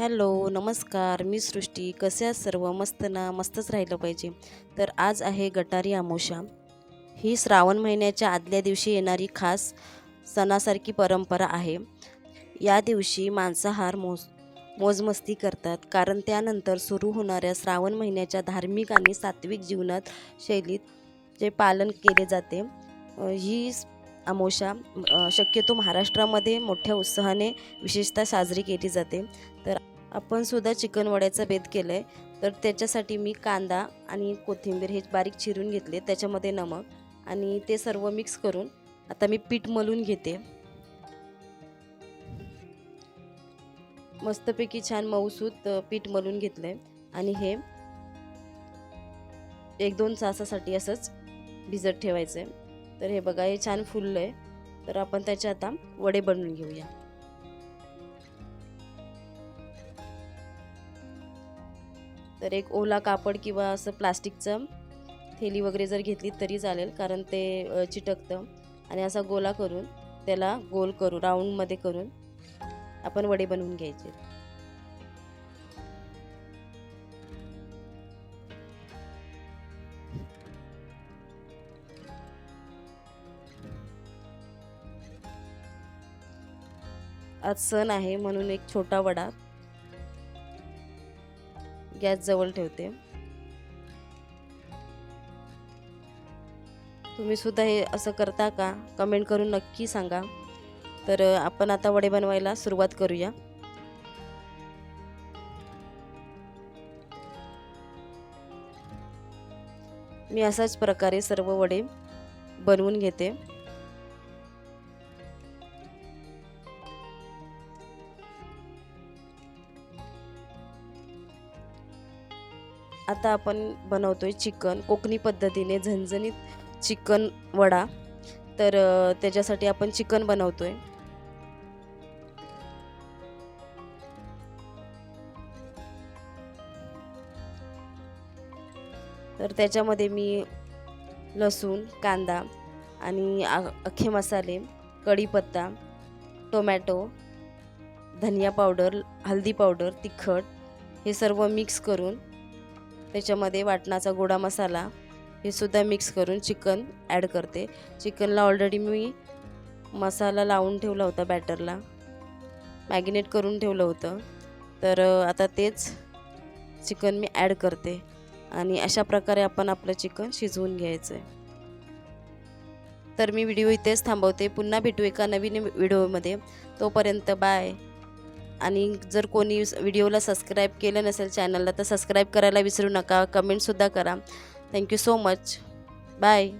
Hello नमस्कार. मी सृष्टी. कसे सर्व? मस्त ना? मस्तच राहिलं पाहिजे. तर आज आहे गटारी आमोशा. ही श्रावण महिन्याच्या आदल्या दिवशी येणारी खास सणासारखी परंपरा आहे. या दिवशी मांसाहार मोज मोजमस्ती करतात. कारण त्यानंतर सुरू होणाऱ्या श्रावण महिन्याच्या धार्मिक आणि सात्विक जीवनात शैलीत जे पालन केले जाते ही अमोशा शक्यतो महाराष्ट्रामध्ये मोठ्या उत्साहाने विशेषतः साजरी केली जाते. तर आपण सुद्धा चिकन वड्याचा बेत केलं आहे तर त्याच्यासाठी मी कांदा आणि कोथिंबीर हे बारीक चिरून घेतले त्याच्यामध्ये नमक आणि ते सर्व मिक्स करून आता मी पीठ मलून घेते. मस्तपैकी छान मऊसूत पीठ मलून घेतलं आहे आणि हे एक दोन तासासाठी असंच भिजत ठेवायचं आहे तर हे बघा हे छान फुललं आहे तर आपण त्याचे आता वडे बनवून घेऊया. तर एक ओला कापड किंवा असं प्लास्टिकचं थैली वगैरे जर घेतली तरी चालेल कारण ते चिटकतं. आणि असा गोला करून त्याला गोल करू राऊंडमध्ये करून आपण वडे बनवून घ्यायचे. आज सण आहे म्हणून एक छोटा वडा गॅस जवळ ठेवते. तुम्ही सुद्धा हे असं करता का? कमेंट करून नक्की सांगा. तर आपण आता वडे बनवायला सुरुवात करूया. मी असाच प्रकारे सर्व वडे बनवून घेते. आता आपण बनवतोय चिकन कोकणी पद्धतीने झणझणीत चिकन वडा. तर त्याच्यासाठी आपण चिकन बनवतोय. तर त्याच्यामध्ये मी लसूण कांदा आणि आ- अख्खे मसाले कढीपत्ता टोमॅटो धनिया पावडर हळदी पावडर तिखट हे सर्व मिक्स करून त्याच्यामध्ये वाटणाचा गोडा मसाला हे सुद्धा मिक्स करून चिकन ॲड करते. चिकनला ऑलरेडी मी मसाला लावून ठेवला होता बॅटरला मॅगिनेट करून ठेवलं होतं. तर आता तेच चिकन मी ॲड करते. आणि अशा प्रकारे आपण आपलं चिकन शिजवून घ्यायचं आहे. तर मी व्हिडिओ इथेच थांबवते. पुन्हा भेटू एका नवीन व्हिडिओमध्ये तोपर्यंत बाय आणि जर कोणी व्हिडिओला सबस्क्राईब केलं नसेल चॅनलला तर सबस्क्राईब करायला विसरू नका. कमेंटसुद्धा करा. Thank you so much bye